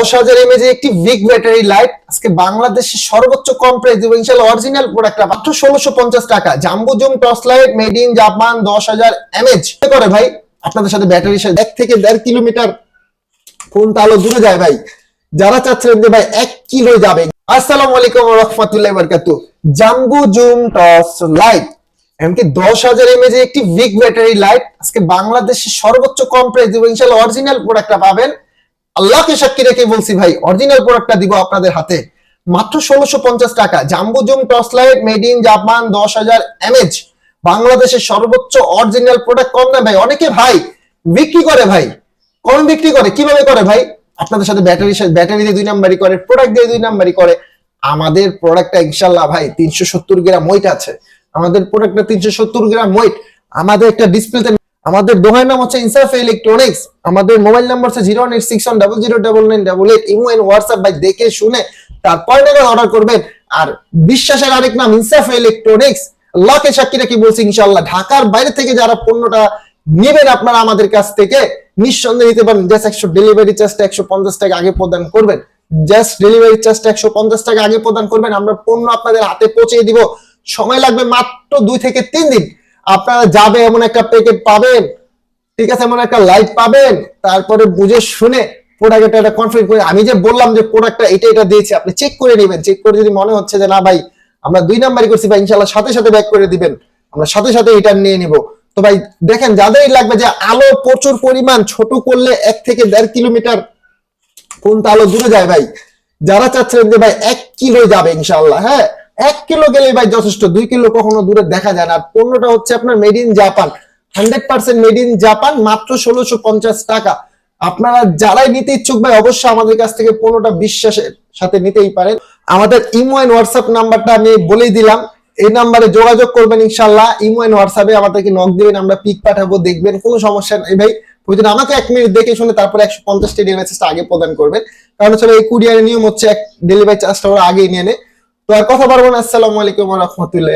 দশ হাজার এমএজ একটি বিগ ব্যাটারি লাইট আজকে বাংলাদেশের সর্বোচ্চ কম প্রাইস ইনশাল্লাহ অরিজিনাল প্রোডাক্ট মাত্র ষোলোশো পঞ্চাশ টাকা। Jumbo zoom torch light made in Japan দশ হাজার এমএজ করে ভাই? আপনাদের সাথে ব্যাটারির সাথে এক থেকে দেড় কিলোমিটার কোন তালো দূরে যায় ভাই? যারা চাচ্ছেন যে ভাই এক কিলো যাবে। আসসালামু আলাইকুম রহমতুল্লাহ বারকাতু জাম্বো জুম টর্চ লাইট এমনকি দশ হাজার এমএজ একটি বিগ ব্যাটারি লাইট আজকে বাংলাদেশের সর্বোচ্চ কম প্রাইস ইনশাল্লাহ অরিজিনাল প্রোডাক্টটা পাবেন। আল্লাহকে সাক্ষী রেখে বলছি, ভাই অরিজিনাল প্রোডাক্টটা দিব আপনাদের হাতে। মাত্র ষোলোশো পঞ্চাশ টাকা। Jumbo zoom torch light made in Japan দশ হাজার এমএচ বাংলাদেশের সর্বোচ্চ অরিজিনাল প্রোডাক্ট কম না ভাই, অনেকে ভাই বিক্রি করে, ভাই। কম বিক্রি করে। কীভাবে করে, ভাই? আপনাদের সাথে ব্যাটারি ব্যাটারি দিয়ে দুই নাম্বারই করে প্রোডাক্ট দিয়ে দুই নাম্বারই করে। আমাদের প্রোডাক্টটা ইনশাল্লাহ ভাই, তিনশো সত্তর গ্রাম ওয়েট আছে। আমাদের প্রোডাক্টটা তিনশো সত্তর গ্রাম ওয়েট আমাদের একটা ডিসপ্লেতে আমাদের দোকানের নাম হচ্ছে ইনসাফ ইলেকট্রনিক্স আমাদের মোবাইল নাম্বার হচ্ছে zero eight six one double zero double nine double eight imo and WhatsApp ভাই দেখে শুনে তারপর টাকা অর্ডার করবেন। আর বিশ্বাসের আরেক নাম ইনসাফ ইলেকট্রনিক্স আল্লাহকে সাক্ষী রেখে বলছি ইনশাআল্লাহ? ঢাকার বাইরে থেকে যারা পণ্যটা নেবেন আপনারা আমাদের কাছ থেকে, নিঃসন্দেহে নিতে পারেন। জাস্ট একশো ডেলিভারি চার্জটা একশো পঞ্চাশ টাকা আগে প্রদান করবেন। জাস্ট ডেলিভারি চার্জটা একশো পঞ্চাশ টাকা আগে প্রদান করবেন। আমরা পণ্য আপনাদের হাতে পৌঁছে দিব। সময় লাগবে মাত্র দুই থেকে তিন দিন। আপনারা যাবে এমন একটা প্যাকেট পাবেন, ঠিক আছে, এমন একটা লাইট পাবেন, তারপরে বুঝে শুনে প্রোডাক্টটা একটা করে, আমি যে বললাম যে প্রোডাক্টটা এটা এটা দিয়েছি, আপনি চেক করে নেবেন চেক করে যদি মনে হচ্ছে যে না ভাই, আমরা দুই নাম্বারই করছি ভাই ইনশাল্লাহ সাথে সাথে ব্যাক করে দিবেন, আমরা সাথে সাথে এটা নিয়ে নিব। তো ভাই, দেখেন, যাদেরই লাগবে যে আলো প্রচুর পরিমাণ, ছোট করলে এক থেকে দেড় কিলোমিটার কোন আলো দূরে যায় ভাই, যারা চাচ্ছেন যে ভাই এক কিলো যাবে ইনশাল্লাহ হ্যাঁ এক কিলো গেলে ভাই যথেষ্ট, দুই কিলো কখনো দূরে দেখা যায় না। পণ্যটা হচ্ছে আপনার made in Japan hundred percent made in Japan মাত্র ষোলোশো পঞ্চাশ টাকা। আপনারা যারাই নিতে ইচ্ছুক ভাই, অবশ্যই আমাদের কাছ থেকে পণ্যটা বিশ্বাসের সাথে নিতেই পারেন। আমাদের ইমো এন্ড হোয়াটসঅ্যাপ নাম্বারটা আমি বলেই দিলাম। এই নাম্বারে যোগাযোগ করবেন ইনশাল্লাহ ইমো এন্ড হোয়াটসঅ্যাপে আমাদেরকে নক দিবেন, আমরা পিক পাঠাবো, দেখবেন, কোনো সমস্যা নেই ভাই। প্রয়োজন আমাকে এক মিনিট দেখে শুনে তারপরে একশো পঞ্চাশ ডেলিভারি চার্জটা আগে প্রদান করবেন। কারণ হচ্ছে এই কুরিয়ারের নিয়ম হচ্ছে এক ডেলিভারি চার্জটা ওরা আগেই নিয়ে নেয়। তো আর কথা পারব না। আসসালামু আলাইকুম রহমতুল্লাহ